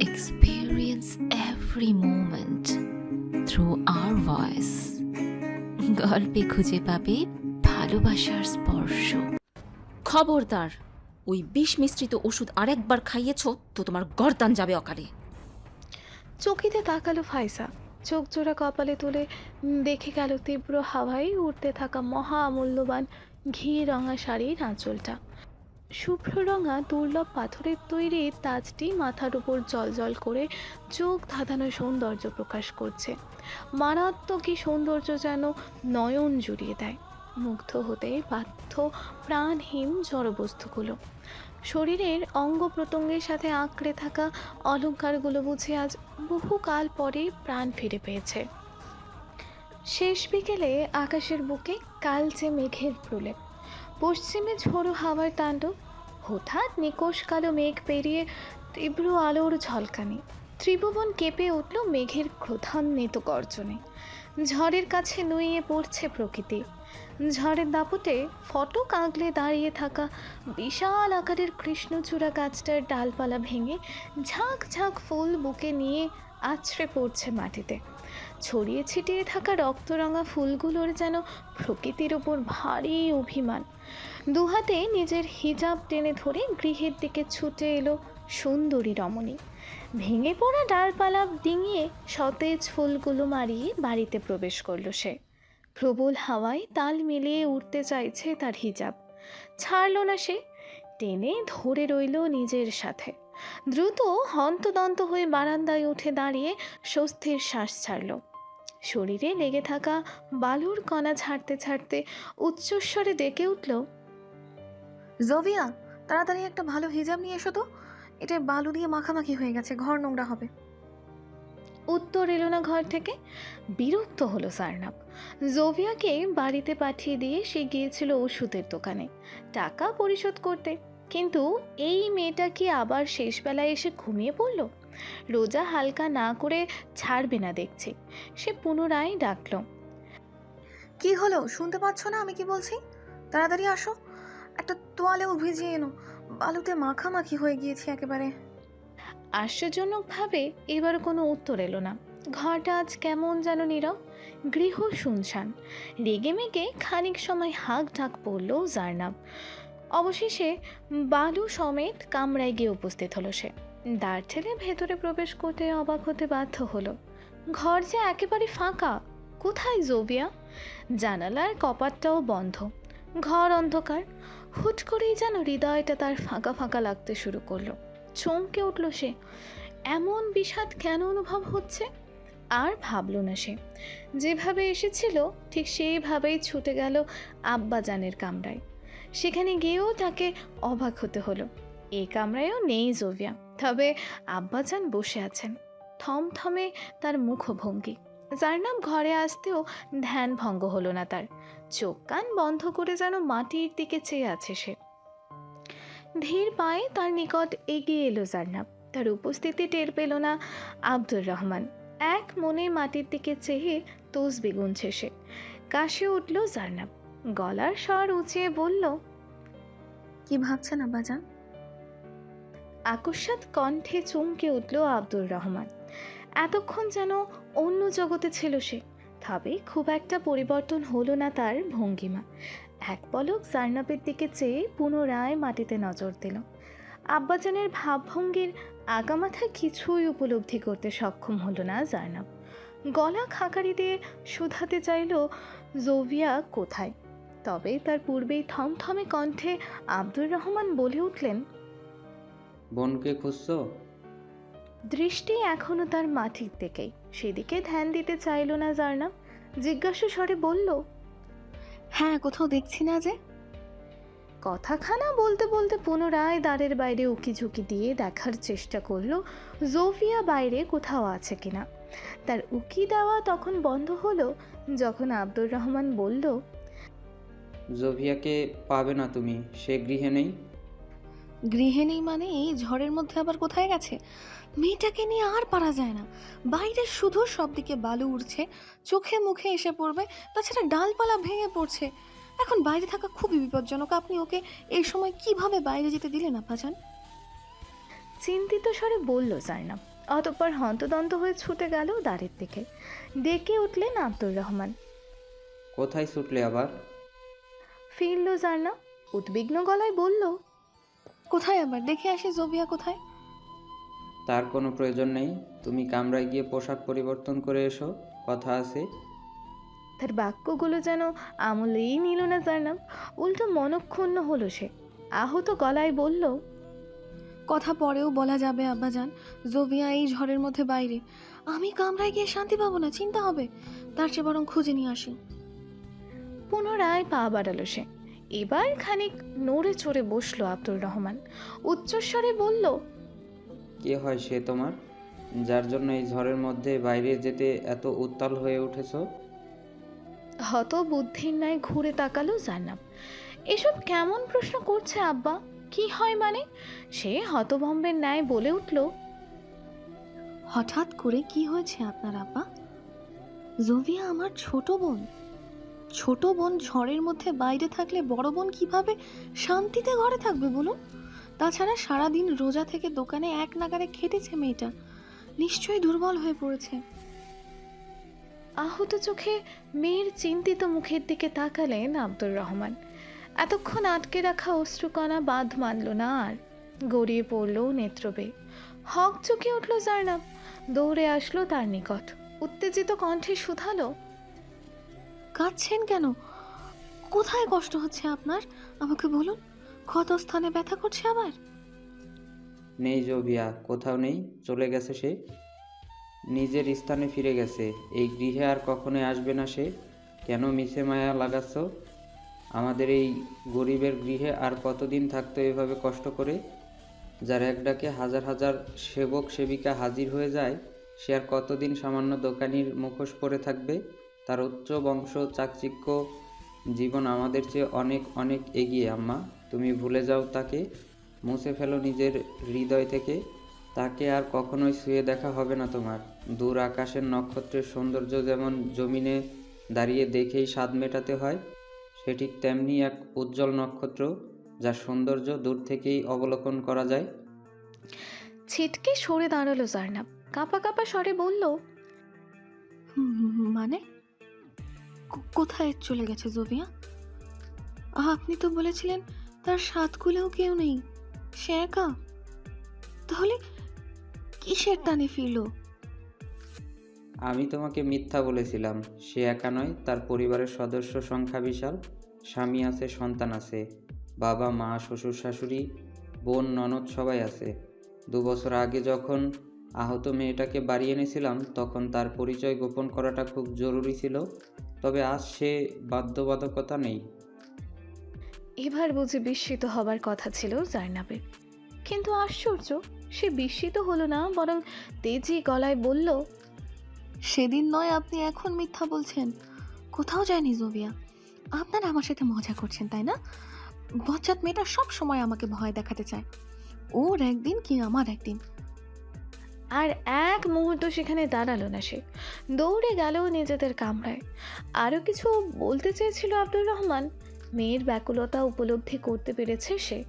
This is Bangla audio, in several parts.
experience every moment through our voice. গল্পে খুঁজে পাবে ভালোবাসার স্পর্শ। খবরদার ওই বিষ মিশ্রিত ওষুধ আরেকবার খাইয়েছ তো তোমার গর্দান যাবে অকালে। চকিতে তাকালো ফাইসা। চোখ জোড়া কপালে তুলে দেখে গেল তীব্র হাওয়ায় উঠতে থাকা মহা মূল্যবান ঘি রঙা শাড়ির আঁচলটা। শুভ্র রঙা দুর্লভ পাথরের তৈরি তাজটি মাথার উপর জল করে চোখ ধাঁধানো সৌন্দর্য প্রকাশ করছে। মারাত্মক সৌন্দর্য যেন নয়ন জুড়িয়ে দেয়। মুগ্ধ হতে বাধ্য প্রাণহীন জড়বস্তুগুলো। শরীরের অঙ্গ প্রত্যঙ্গের সাথে আঁকড়ে থাকা অলঙ্কারগুলো বুঝে আজ বহুকাল পরে প্রাণ ফিরে পেয়েছে। শেষ বিকেলে আকাশের বুকে কালচে মেঘের প্রলেপ। পশ্চিমে ঝোড়ো হাওয়ার তাণ্ডব, হঠাৎ নিকোষ কালো মেঘ পেরিয়ে তীব্র আলোর ঝলকানি। ত্রিভুবন কেঁপে উঠল মেঘের ক্রোধান্বিত গর্জনে। ঝড়ের কাছে নুইয়ে পড়ছে প্রকৃতি। ঝড়ের দাপটে ফটক আগলে দাঁড়িয়ে থাকা বিশাল আকারের কৃষ্ণচূড়া গাছটার ডালপালা ভেঙে ঝাঁক ঝাঁক ফুল বুকে নিয়ে আছড়ে পড়ছে মাটিতে। ছড়িয়ে ছিটিয়ে থাকা রক্তরঙা ফুলগুলোর যেন প্রকৃতির ওপর ভারী অভিমান। দুহাতে নিজের হিজাব টেনে ধরে গৃহের দিকে ছুটে এলো সুন্দরী রমণী। ভেঙে পড়া ডালপালা ডিঙিয়ে সতেজ ফুলগুলো মারিয়ে বাড়িতে প্রবেশ করল সে। প্রবল হাওয়ায় তাল মিলিয়ে উঠতে চাইছে তার হিজাব। ছাড়ল না সে, টেনে ধরে রইল নিজের সাথে। দ্রুত হন্তদন্ত হয়ে বারান্দায় উঠে দাঁড়িয়ে স্বস্তির শ্বাস ছাড়ল। শরীরে লেগে থাকা বালুর কণা ছাড়তে ছাড়তে উচ্চস্বরে ডেকে উঠল, জোভিয়া, তাড়াতাড়ি একটা ভালো হিজাব নিয়ে এসো তো। এটা বালু দিয়ে মাখামাখি হয়ে গেছে, ঘর নোংরা হবে। উত্তর এলো না ঘর থেকে। বিরক্ত হলো সারনাব। জোভিয়াকে বাড়িতে পাঠিয়ে দিয়ে সে গিয়েছিল ওষুধের দোকানে। টাকা পরিশোধ করতে। কিন্তু এই মেয়েটা কি আবার শেষবেলায় এসে ঘুমিয়ে পড়ল? রোজা হালকা না করে ছাড়বে না দেখছি। সে পুনরায় ডাকল। কি হলো? শুনতে পাচ্ছ না আমি কি বলছি? তাড়াতাড়ি আসো। একটা তোয়ালেও ভিজিয়ে এনো। বালুতে মাখামাখি হয়ে গিয়েছি একেবারে। আশ্চর্যজনকভাবে এবার কোনো উত্তর এলো না। ঘরটা আজ কেমন যেন নীরব, গৃহ শুনশান। রেগে মেগে খানিক সময় হাঁক ঢাক পড়ল জার্নাব। অবশেষে বালু সমেত কামরায় গিয়ে উপস্থিত হলো সে। দ্বার ঠেলে ভেতরে প্রবেশ করতে অবাক হতে বাধ্য হলো। ঘর যে একেবারে ফাঁকা, কোথায় জোবিয়া? জানালার কপাটটাও বন্ধ। ঘর অন্ধকার। হুট করেই যেন হৃদয়টা তার ফাঁকা ফাঁকা লাগতে শুরু করল। চমকে উঠল সে। এমন বিষাদ কেন অনুভব হচ্ছে? আর ভাবল না সে। যেভাবে এসেছিল, ঠিক সেইভাবেই ছুটে গেল আব্বাজানের কামরায়। সেখানে গিয়েও তাকে অবাক হতে হলো। এই কামরায়ও নেই জোভিয়া, তবে আব্বাজান বসে আছেন। থমথমে তার মুখভঙ্গি। যার নাম ঘরে আসতেও ধ্যান ভঙ্গ হলো না তার। চোখ কান বন্ধ করে যেন মাটির দিকে চেয়ে আছে সে। ধীর পায়ে তার নিকট এগিয়ে এলো জার্নাব তার উপস্থিতি টের পেল না আব্দুর রহমান। এক মনে মাটির দিকে চেয়ে তসবি গুনছে সে। কাশে উঠল জার্নাব গলার স্বর উঁচিয়ে বলল কি ভাবছেন আব্বাজান? আকস্মাৎ কণ্ঠে চমকে উঠল আব্দুর রহমান। এতক্ষণ যেন অন্য জগতে ছিল সে তবে খুব একটা পরিবর্তন হলো না তার ভঙ্গিমা। এক পলক জার্নাবের দিকে চেয়ে পুনরায় মাটিতে নজর দিল। আব্বাজানের ভাবভঙ্গির আগামাথা কিছুই উপলব্ধি করতে সক্ষম হলো না জার্নাব গলা খাকারি দিয়ে শোধাতে চাইল জোভিয়া কোথায়? তবে তার পূর্বেই থমথমে কণ্ঠে আব্দুর রহমান বলে উঠলেন বোনকে খুঁজছো? দৃষ্টি এখনও তার মাটির দিকেই। সেদিকে ধ্যান দিতে চাইল না জার্নাব জিজ্ঞাসা স্বরে বলল হ্যাঁ কোথাও দেখছি না যে। কথাখানা বলতে বলতে পুনরায় দ্বারের বাইরে উকি ঝুঁকি দিয়ে দেখার চেষ্টা করল জোফিয়া বাইরে কোথাও আছে কিনা। তার উকি দেওয়া তখন বন্ধ হলো যখন আব্দুর রহমান বলল জোভিয়াকে পাবে না তুমি সে গৃহে নেই? গৃহে নেই মানে এই ঝড়ের মধ্যে আবার কোথায় গেছে? মেয়েটাকে নিয়ে আর পারা যায় না। বাইরে শুধু সব দিকে বালু উঠছে চোখে মুখে এসে পড়বে তাছাড়া ডালপালা ভেঙে পড়ছে। এখন বাইরে থাকা খুবই বিপজ্জনক। আপনি ওকে এই সময় কীভাবে বাইরে যেতে দিলেন আব্বাজান চিন্তিত স্বরে বলল জাইনাব অতঃপর হন্তদন্ত হয়ে ছুটে গেল দ্বারের দিকে। ডেকে উঠলেন আব্দুর রহমান। কোথায় ছুটলে আবার? ফিরল জার্নাব উদ্বিগ্ন গলায় বলল কোথায় আবার? দেখে আসি জোভিয়া কোথায়। তার কোনো প্রয়োজন নেই। তুমি কামরায় গিয়ে পোশাক পরিবর্তন করে এসো। কথা আছে? তার বাক্যগুলো যেন আমলেই নিল না জার্নাব উল্টো মনক্ষুণ্ণ হলো সে। আহত গলায় বলল কথা পরেও বলা যাবে আব্বাজান। জোভিয়া এই ঝড়ের মধ্যে বাইরে। আমি কামরায় গিয়ে শান্তি পাবো না চিন্তা হবে। তার চেয়ে বরং খুঁজে নিয়ে আসি। পুনরায় পা বাড়ালো সে। এবার খানিক নড়ে চড়ে বসল আব্দুর রহমান। উচ্চস্বরে বলল কে হয় সে তোমার? যার জন্য এই ঝড়ের মধ্যে বাইরে যেতে এত উত্তাল হয়ে উঠেছো? হত বুদ্ধির ন্যায় ঘুরে তাকালো জান্নাব। এসব কেমন প্রশ্ন করছে আব্বা? কি হয় মানে? সে হতভম্বের ন্যায় বলে উঠল হঠাৎ করে কি হয়েছে আপনার আব্বা? জোভিয়া আমার ছোট বোন। ছোট বোন ঝড়ের মধ্যে বাইরে থাকলে বড় বোন কীভাবে শান্তিতে ঘরে থাকবে বলুন? তাছাড়া সারাদিন রোজা থেকে দোকানে এক নাগারে খেটেছে মেয়েটা। নিশ্চয়ই দুর্বল হয়ে পড়েছে। আহত চোখে মেয়ের চিন্তিত মুখের দিকে তাকালেন আব্দুর রহমান। এতক্ষণ আটকে রাখা অশ্রুকণা বাঁধ মানল না আর। গড়িয়ে পড়ল নেত্রবে। হক চুকে উঠল জার্নাব দৌড়ে আসলো তার নিকট। উত্তেজিত কণ্ঠে শুধালো কাঁদছেন কেন? কোথায় কষ্ট হচ্ছে আপনার? আমাকে বলুন। ক্ষত স্থানে ব্যথা করছে আবার? নেই জোভিয়া কোথাও নেই, চলে গেছে সে। নিজের স্থানে ফিরে গেছে। এই গৃহে আর কখনোই আসবে না সে। কেন মিছে মায়া লাগাচ্ছ? আমাদের এই গরিবের গৃহে আর কতদিন থাকতো এভাবে কষ্ট করে? যার এক ডাকে হাজার হাজার সেবক সেবিকা হাজির হয়ে যায়, সে আর কতদিন সামান্য দোকানির মুখোশ পরে থাকবে? তার উচ্চ বংশ, চাকচিক্য জীবন আমাদের চেয়ে অনেক অনেক এগিয়ে, আম্মা। তুমি ভুলে যাও তাকে মুছে ফেলো নিজের হৃদয় থেকে। তাকে আর কখনোই শুয়ে দেখা হবে না তোমার। দূর আকাশের নক্ষত্রের সৌন্দর্য যেমন জমিনে দাঁড়িয়ে দেখেই স্বাদ মেটাতে হয় সে ঠিক তেমনি এক উজ্জ্বল নক্ষত্র যার সৌন্দর্য দূর থেকেই অবলোকন করা যায়। ছিটকে সরে দাঁড়াল জার্নাব কাঁপা কাঁপা স্বরে বলল মানে? কোথায় চলে গেছে জোভিয়া আহ, আপনি তো বলেছিলেন তার সাত কুলেও কেউ নেই। সে একা। তাহলে কিসের টানে ফিরলো? আমি তোমাকে মিথ্যা বলেছিলাম। সে একা নয়, তার পরিবারের সদস্য সংখ্যা বিশাল। স্বামী আছে, সন্তান আছে। বাবা, মা, শ্বশুর, শাশুড়ি, বোন, ননদ সবাই আছে। দু বছর আগে যখন আহত মেয়েটাকে বাড়ি এনেছিলাম, তখন তার পরিচয় গোপন করাটা খুব জরুরি ছিল। তবে আজ সে বাধ্যবাধকতা নেই। এবার বুঝি বিস্মিত হবার কথা ছিল জার্নাবের কিন্তু আশ্চর্য সে বিস্মিত হলো না বরং তেজি গলায় বলল সেদিন নয় আপনি এখন মিথ্যা বলছেন। কোথাও যায়নি জোভিয়া আপনারা আমার সাথে মজা করছেন তাই না? বচ্চাত মেয়েটা সব সময় আমাকে ভয় দেখাতে চায়। ওর একদিন কি আমার একদিন? আর এক মুহূর্ত সেখানে দাঁড়াল না সে। দৌড়ে গেল নিজেদের কামরায়। আরও কিছু বলতে চেয়েছিল আব্দুর রহমান? মেয়ের ব্যাকুলতা উপলব্ধি করতে পেরেছে সে।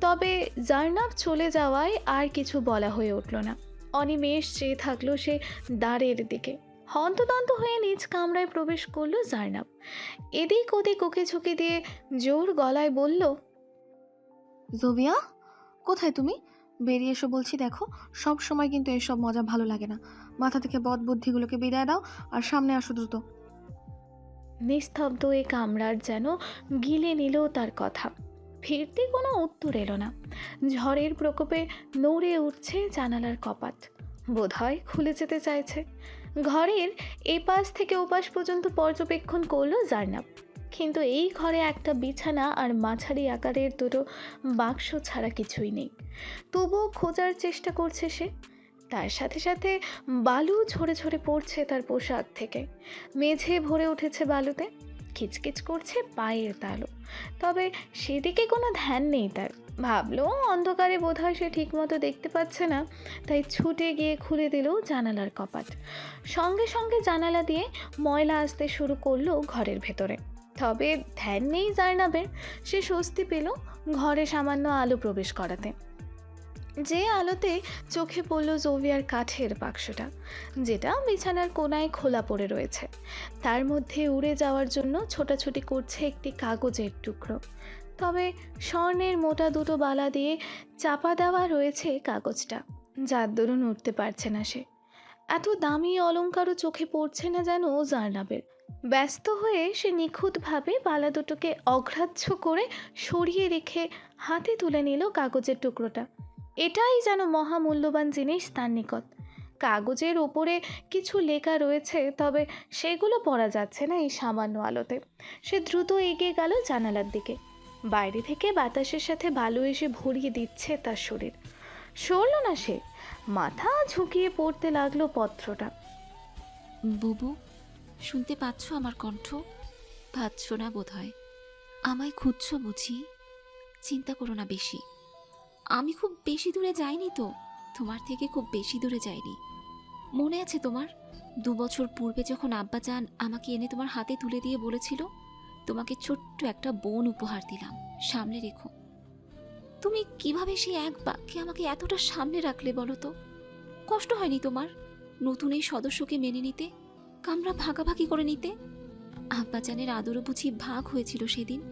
তবে জার্নাব চলে যাওয়ায় আর কিছু বলা হয়ে উঠল না। অনিমেষ চেয়ে থাকল সে দ্বারের দিকে। হন্তদন্ত হয়ে নিজ কামরায় প্রবেশ করল জার্নাব। এদিক ওদিক ওকে ঝুঁকি দিয়ে জোর গলায় বলল জোভিয়া কোথায় তুমি? বেরিয়ে এসো বলছি দেখো সব সময় কিন্তু এসব মজা ভালো লাগে না। মাথা থেকে বদ বুদ্ধিগুলোকে বিদায় দাও আর সামনে আসো দ্রুত। নিস্তব্ধ এ কামরার যেন গিলে নিল তার কথা। ফিরতে কোনো উত্তর এলো না। ঝড়ের প্রকোপে নড়ে উঠছে জানালার কপাট। বোধহয় খুলে যেতে চাইছে। ঘরের এপাশ থেকে ওপাশ পর্যন্ত পর্যবেক্ষণ করল জার্নাব। কিন্তু এই ঘরে একটা বিছানা আর মাঝারি আকারের দুটো বাক্স ছাড়া কিছুই নেই। তবুও খোঁজার চেষ্টা করছে সে। তার সাথে সাথে বালু ঝরে ঝরে পড়ছে তার পোশাক থেকে। মেঝে ভরে উঠেছে বালুতে। কিচকিচ করছে পায়ের তালু তবে সেদিকে কোনো ধ্যান নেই তার। ভাবলো, অন্ধকারে বোধহয় সে ঠিকমতো দেখতে পাচ্ছে না, তাই ছুটে গিয়ে খুলে দিল জানালার কপাট। সঙ্গে সঙ্গে জানালা দিয়ে ময়লা আসতে শুরু করল ঘরের ভেতরে। তবে ধ্যান নেই জার্নাবের সে স্বস্তি পেল ঘরে সামান্য আলো প্রবেশ করাতে। যে আলোতে চোখে পড়ল জোভিয়ার কাঠের বাক্সটা, যেটা বিছানার কোনায় খোলা পড়ে রয়েছে। তার মধ্যে উড়ে যাওয়ার জন্য ছোটাছুটি করছে একটি কাগজের টুকরো। তবে স্বর্ণের মোটা দুটো বালা দিয়ে চাপা দেওয়া রয়েছে কাগজটা, যার দরুন উঠতে পারছে না সে। এত দামি অলঙ্কারও চোখে পড়ছে না যেন জার্নাবের। ব্যস্ত হয়ে সে নিখুঁতভাবে বালা দুটোকে অগ্রাহ্য করে সরিয়ে রেখে হাতে তুলে নিল কাগজের টুকরোটা। এটাই যেন মহামূল্যবান জিনিস তার নিকট। কাগজের ওপরে কিছু লেখা রয়েছে, তবে সেগুলো পড়া যাচ্ছে না এই সামান্য আলোতে। সে দ্রুত এগিয়ে গেল জানালার দিকে। বাইরে থেকে বাতাসের সাথে ভালো এসে ভরিয়ে দিচ্ছে তার শরীর। সরল না সে, মাথা ঝুঁকিয়ে পড়তে লাগল পত্রটা। বুবু, শুনতে পাচ্ছ আমার কণ্ঠ? পাচ্ছ না বোধ হয় আমায় খুঁজছ বুঝি? চিন্তা করো না বেশি। আমি খুব বেশি দূরে যাইনি তো। তোমার থেকে খুব বেশি দূরে যাইনি। মনে আছে তোমার? দু বছর পূর্বে যখন আব্বা যান আমাকে এনে তোমার হাতে তুলে দিয়ে বলেছিল, তোমাকে ছোট্ট একটা বোন উপহার দিলাম। সামনে রেখো। তুমি কীভাবে সেই এক বাক্যে আমাকে এতটা সামনে রাখলে বলো তো? কষ্ট হয়নি তোমার? নতুন এই সদস্যকে মেনে নিতে? কামরা ভাগাভাগি করে নিতে? আব্বাজানের আদরও বুঝি ভাগ হয়েছিল সেদিন।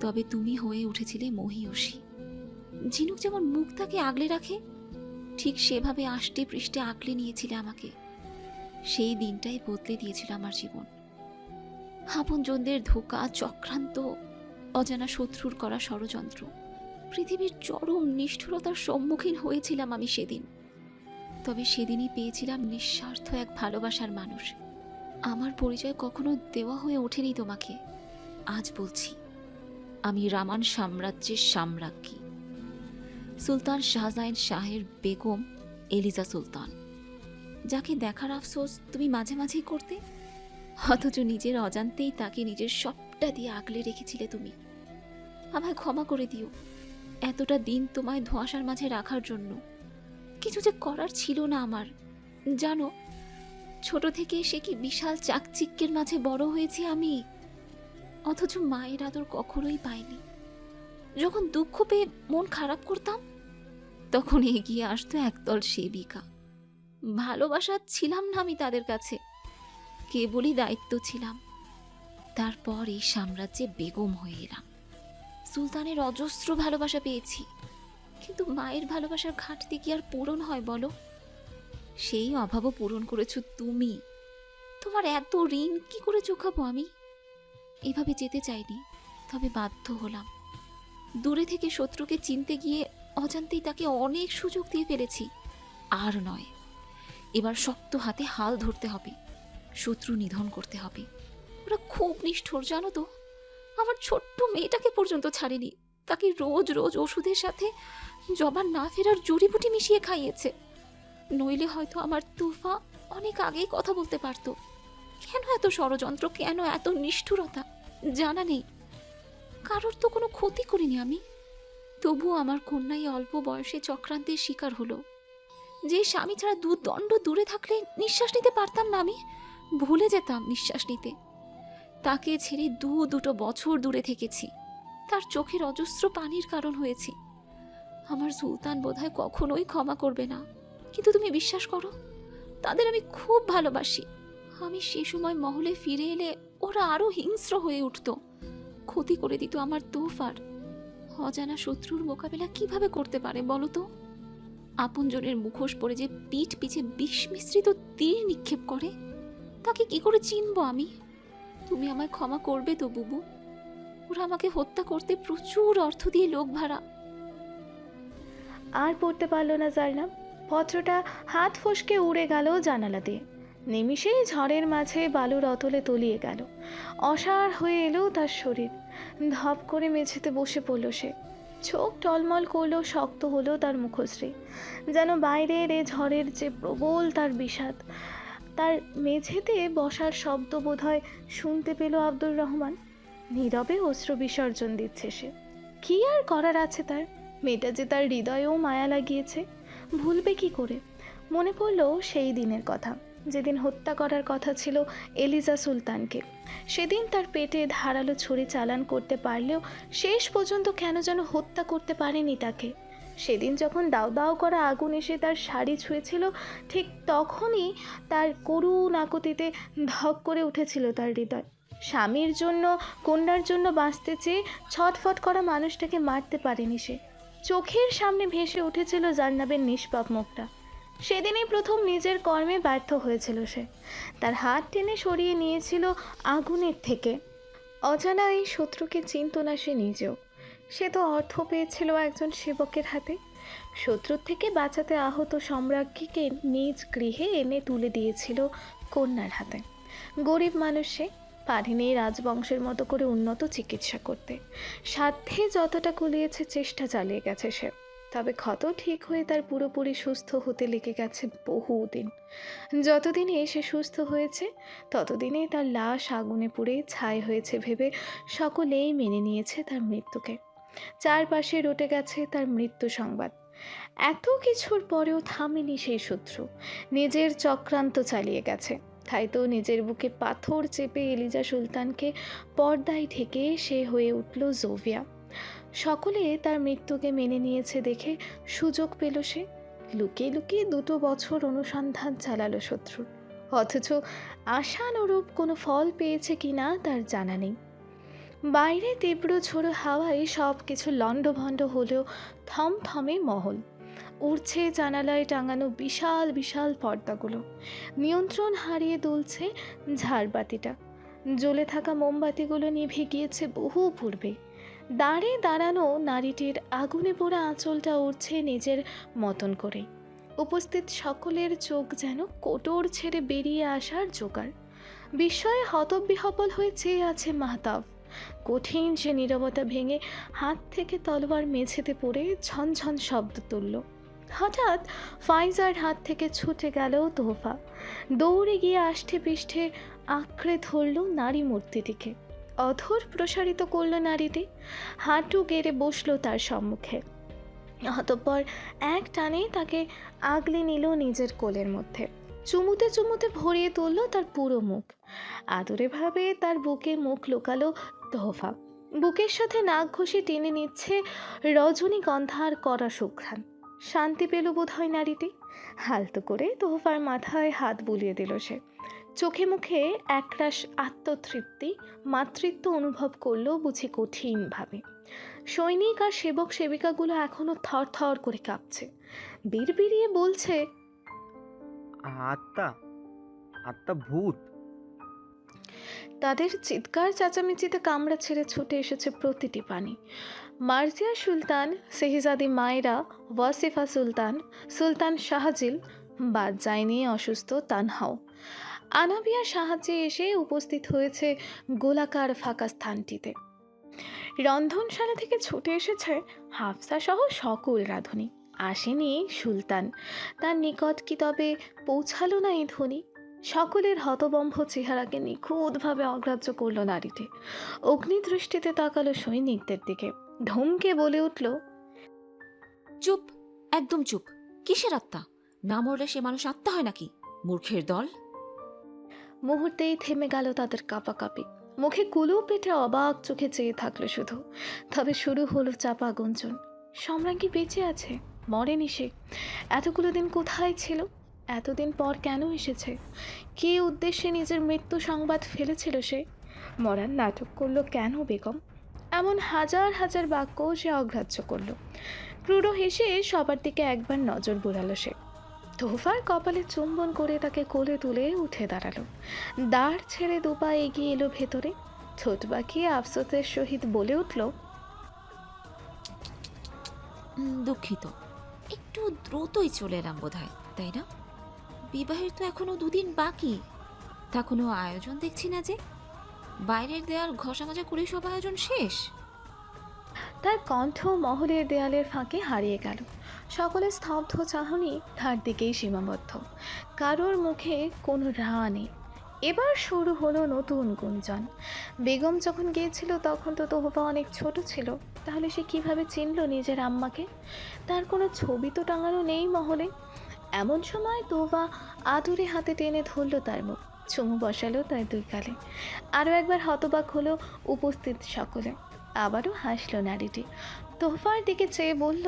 তবে তুমি হয়ে উঠেছিলে মহিয়সী। ঝিনুক যেমন মুখটাকে আগলে রাখে, ঠিক সেভাবে আষ্টে পৃষ্ঠে আগলে নিয়েছিলে আমাকে। সেই দিনটাই বদলে দিয়েছিল আমার জীবন। আপনজনদের ধোকা, চক্রান্ত, অজানা শত্রুর করা ষড়যন্ত্র, পৃথিবীর চরম নিষ্ঠুরতার সম্মুখীন হয়েছিলাম আমি সেদিন। তবে সেদিনই পেয়েছিলাম নিঃস্বার্থ এক ভালোবাসার মানুষ। আমার পরিচয় কখনো দেওয়া হয়ে ওঠেনি তোমাকে। আজ বলছি, আমি রামান সাম্রাজ্যের সাম্রাজ্ঞী। সুলতান শাহজাহান শাহের বেগম এলিজা সুলতান। যাকে দেখার আফসোস তুমি মাঝে মাঝেই করতে? অথচ নিজের অজান্তেই তাকে নিজের সবটা দিয়ে আগলে রেখেছিলে তুমি। আমায় ক্ষমা করে দিও। এতটা দিন তোমায় ধোঁয়াশার মাঝে রাখার জন্য। কিছু যে করার ছিল না আমার। জানো, ছোট থেকে সে কি বিশাল চাকচিক্যের মাঝে বড় হয়েছি আমি? অথচ মায়ের আদর কখনোই পাইনি। যখন দুঃখ পেয়ে মন খারাপ করতাম, তখন এগিয়ে আসতো একদল সেবিকা। ভালোবাসা ছিলাম না আমি তাদের কাছে, কেবলই দায়িত্ব ছিলাম। তারপর এই সাম্রাজ্যে বেগম হয়ে এলাম। সুলতানের অজস্র ভালোবাসা পেয়েছি, কিন্তু মায়ের ভালোবাসার ঘাটতি কি আর পূরণ হয় বলো? সেই অভাবও পূরণ করেছ তুমি। তোমার এত ঋণ কি করে চোখাবো আমি? এভাবে যেতে চাইনি, তবে বাধ্য হলাম। দূরে থেকে শত্রুকে চিনতে গিয়ে অজান্তেই তাকে অনেক সুযোগ দিয়ে ফেলেছি। আর নয়, এবার শক্ত হাতে হাল ধরতে হবে, শত্রু নিধন করতে হবে। ওরা খুব নিষ্ঠুর, জানো তো। আমার ছোট্ট মেয়েটাকে পর্যন্ত ছাড়েনি। তাকে রোজ রোজ ওষুধের সাথে জবার না ফেরার জড়িবুটি মিশিয়ে খাইয়েছে। নইলে হয়তো আমার তুফা অনেক আগেই কথা বলতে পারতো। কেন এত ষড়যন্ত্র? কেন এত নিষ্ঠুরতা? জানা নেই। কারোর তো কোনো ক্ষতি করিনি আমি। তবু আমার কন্যাই অল্প বয়সে চক্রান্তের শিকার হলো। যে স্বামী ছাড়া দু দণ্ড দূরে থাকলে নিঃশ্বাস নিতে পারতাম না আমি। ভুলে যেতাম নিঃশ্বাস নিতে। তাকে ছেড়ে দু দুটো বছর দূরে থেকেছি। তার চোখের অজস্র পানির কারণ হয়েছি। আমার সুলতান বোধহয় কখনোই ক্ষমা করবে না। কিন্তু তুমি বিশ্বাস করো, তাদের আমি খুব ভালোবাসি। আমি সে সময় মহলে ফিরে এলে ওরা আরও হিংস্র হয়ে উঠত। ক্ষতি করে দিত আমার তোফার। অজানা শত্রুর মোকাবেলা কীভাবে করতে পারে বলো তো? আপনজনের মুখোশ পরে যে পিঠ পিছে বিষ মিশ্রিত তীর নিক্ষেপ করে, তাকে কি করে চিনব আমি? তুমি আমায় ক্ষমা করবে তো, বুবু। ওরা আমাকে হত্যা করতে প্রচুর অর্থ দিয়ে লোক ভাড়া। আর পড়তে পারল না জার্নাব পত্রটা হাত ফসকে উড়ে গেল জানালা দিয়ে নিমিষেই ঝড়ের মাঝে বালুর অতলে তলিয়ে গেল। অসাড় হয়ে এলো তার শরীর। ধপ করে মেঝেতে বসে পড়ল সে। চোখ টলমল করল, শক্ত হলো তার মুখশ্রী। যেন বাইরের এ ঝড়ের যে প্রবল তার বিষাদ, তার মেঝেতে বসার শব্দ বোধহয় শুনতে পেল আব্দুর রহমান। নীরবে অস্ত্র বিসর্জন দিচ্ছে সে। কি আর করার আছে তার? মেয়েটা যে তার হৃদয়েও মায়া লাগিয়েছে। ভুলবে কি করে? মনে পড়ল সেই দিনের কথা। যেদিন হত্যা করার কথা ছিল এলিজা সুলতানকে। সেদিন তার পেটে ধারালো ছুরি চালান করতে পারলেও শেষ পর্যন্ত কেন যেন হত্যা করতে পারেনি তাকে। সেদিন যখন দাও দাও করা আগুন এসে তার শাড়ি ছুঁয়েছিল, ঠিক তখনই তার করুণ আকুতিতে ধক করে উঠেছিল তার হৃদয়। স্বামীর জন্য, কন্যার জন্য বাঁচতে চেয়ে ছটফট করা মানুষটাকে মারতে পারেনি সে। চোখের সামনে ভেসে উঠেছিল জান্নাবের নিষ্পাপ মুখটা। সেদিনই প্রথম নিজের কর্মে ব্যর্থ হয়েছিল সে। তার হাত টেনে সরিয়ে নিয়েছিল আগুনের থেকে। অজানা এই শত্রুকে চিনত না সে নিজেও। সে তো অর্থ পেয়েছিল একজন সেবকের হাতে। শত্রুর থেকে বাঁচাতে আহত সম্রাজ্ঞীকে নিজ গৃহে এনে তুলে দিয়েছিল কন্যার হাতে। গরিব মানুষ সে পারেনি রাজবংশের মতো করে উন্নত চিকিৎসা করতে। সাধ্যে যতটা কুলিয়েছে, চেষ্টা চালিয়ে গেছে সে। তবে ক্ষত ঠিক হয়ে তার পুরোপুরি সুস্থ হতে লেগে গেছে বহুদিন। যতদিনে সে সুস্থ হয়েছে, ততদিনে তার লাশ আগুনে পুড়ে ছাই হয়েছে ভেবে সকলেই মেনে নিয়েছে তার মৃত্যুকে। চারপাশে রটে গেছে তার মৃত্যু সংবাদ। এত কিছুর পরেও থামেনি সেই শত্রু। নিজের চক্রান্ত চালিয়ে গেছে। তাই তো নিজের বুকে পাথর চেপে এলিজা সুলতানকে পর্দায় ঢেকে সে হয়ে উঠল জোভিয়া। সকলে তার মৃত্যুকে মেনে নিয়েছে দেখে সুযোগ পেল সে। লুকিয়ে লুকিয়ে দুটো বছর অনুসন্ধান চালালো শত্রুর অথচ আশানুরূপ কোনো ফল পেয়েছে কিনা তার জানা নেই। বাইরে তীব্র ঝোড়ো হাওয়ায় সব কিছু লণ্ডভণ্ড হলেও থমথমে মহল। উড়ছে জানালায় টাঙানো বিশাল বিশাল পর্দাগুলো। নিয়ন্ত্রণ হারিয়ে দুলছে ঝাড়বাতিটা। জ্বলে থাকা মোমবাতিগুলো নিভে গিয়েছে বহু পূর্বে। দাঁড়ে দাঁড়ানো নারীটির আগুনে পোড়া আঁচলটা উঠছে নিজের মতন করে। উপস্থিত সকলের চোখ যেন কোটর ছেড়ে বেরিয়ে আসার জোগাড়। বিস্ময়ে হতবিহবল হয়ে চেয়ে আছে মাহতাব। কঠিন সে নীরবতা ভেঙে হাত থেকে তলোয়ার মেঝেতে পড়ে ঝনঝন শব্দ তুলল। হঠাৎ ফাইজার হাত থেকে ছুটে গেল তোহফা। দৌড়ে গিয়ে আষ্টে পৃষ্ঠে আঁকড়ে ধরল নারী মূর্তিটিকে। অধর প্রসারিত করল নারীটি। হাঁটু গেড়ে বসল তার সম্মুখে। অতঃপর এক টানে তাকে আগলে নিল নিজের কোলের মধ্যে। চুমুতে চুমুতে ভরিয়ে তুলল তার পুরো মুখ। আদরে ভাবে তার বুকে মুখ লুকালো তোহফা। বুকের সাথে নাক ঘষে টেনে নিচ্ছে রজনীগন্ধার করা সুঘ্রাণ শান্তি পেল বোধ হয় নারীটি। হালতো করে তোহফার মাথায় হাত বুলিয়ে দিল সে। চোখে মুখে একরাশ আত্মতৃপ্তি মাতৃত্ব অনুভব করলেও বুঝি কঠিনভাবে। সৈনিক আর সেবক সেবিকাগুলো এখনও থর থর করে কাঁপছে। বিড়বিড়িয়ে বলছে আত্মা আত্মা ভূত! তাদের চিৎকার চেঁচামেচিতে কামড়া ছেড়ে ছুটে এসেছে প্রতিটি পানি মার্জিয়া সুলতান সেহিজাদি মায়েরা ওয়াসিফা সুলতান সুলতান শাহজিল বাদ যায়নি অসুস্থ তানহাও। আনাবিয়া সাহায্যে এসে উপস্থিত হয়েছে গোলাকার ফাঁকা স্থানটিতে। রন্ধনশালা থেকে ছুটে এসেছে হাফসা সহ সকল রাঁধুনি, আসেনি সুলতান। তার নিকট কি তবে পৌঁছালো না এই ধ্বনি? সকলের হতবম্ব চেহারাকে নিখুঁতভাবে অগ্রাহ্য করল নারীটি। অগ্নিদৃষ্টিতে তাকালো সৈনিকদের দিকে। ধমকে বলে উঠল, চুপ, একদম চুপ। কিসের আত্মা? না মরলে সে মানুষ আত্মা হয় নাকি? মূর্খের দল? মুহূর্তেই থেমে গেল তাদের কাঁপাকাঁপি। মুখে কুলু পেটে অবাক চোখে চেয়ে থাকল শুধু। তবে শুরু হলো চাপা গুঞ্জন। সম্রাজ্ঞী বেঁচে আছে, মরেনি সে। এতগুলো দিন কোথায় ছিল? এতদিন পর কেন এসেছে? কী উদ্দেশ্যে নিজের মৃত্যু সংবাদ ফেলেছিল সে? মরার নাটক করল কেন বেগম? এমন হাজার হাজার বাক্য সে অগ্রাহ্য করল। ক্রুড়ো হেসে সবার দিকে একবার নজর বুলালো সে। তোহফার কপালে চুম্বন করে তাকে কোলে তুলে উঠে দাঁড়াল। দাঁড় ছেড়ে দুপা এগিয়ে এলো ভেতরে। ঠোঁট বাঁকিয়ে আফসোসের সহিত বলে উঠল দুঃখিত। একটু দ্রুতই চলে এলাম বোধ তাই না? বিবাহের তো এখনও দুদিন বাকি। তা কোনো আয়োজন দেখছি না যে? বাইরের দেয়াল ঘষা মাজা করে সব আয়োজন শেষ? তার কণ্ঠ মহলের দেয়ালের ফাঁকে হারিয়ে গেল। সকলের স্তব্ধ চাহনি তার দিকেই সীমাবদ্ধ। কারোর মুখে কোনো রা নেই। এবার শুরু হলো নতুন গুঞ্জন। বেগম যখন গিয়েছিল, তখন তো তোহফা অনেক ছোট ছিল। তাহলে সে কীভাবে চিনল নিজের আম্মাকে? তার কোনো ছবি তো টাঙানো নেই মহলে। এমন সময় তোহফা আদুরে হাতে টেনে ধরল তার মুখ। চুমু বসালো তার দুই কালে আরও একবার হতবাক হলো উপস্থিত সকলে। আবারও হাসল নারীটি। তোহফার দিকে চেয়ে বলল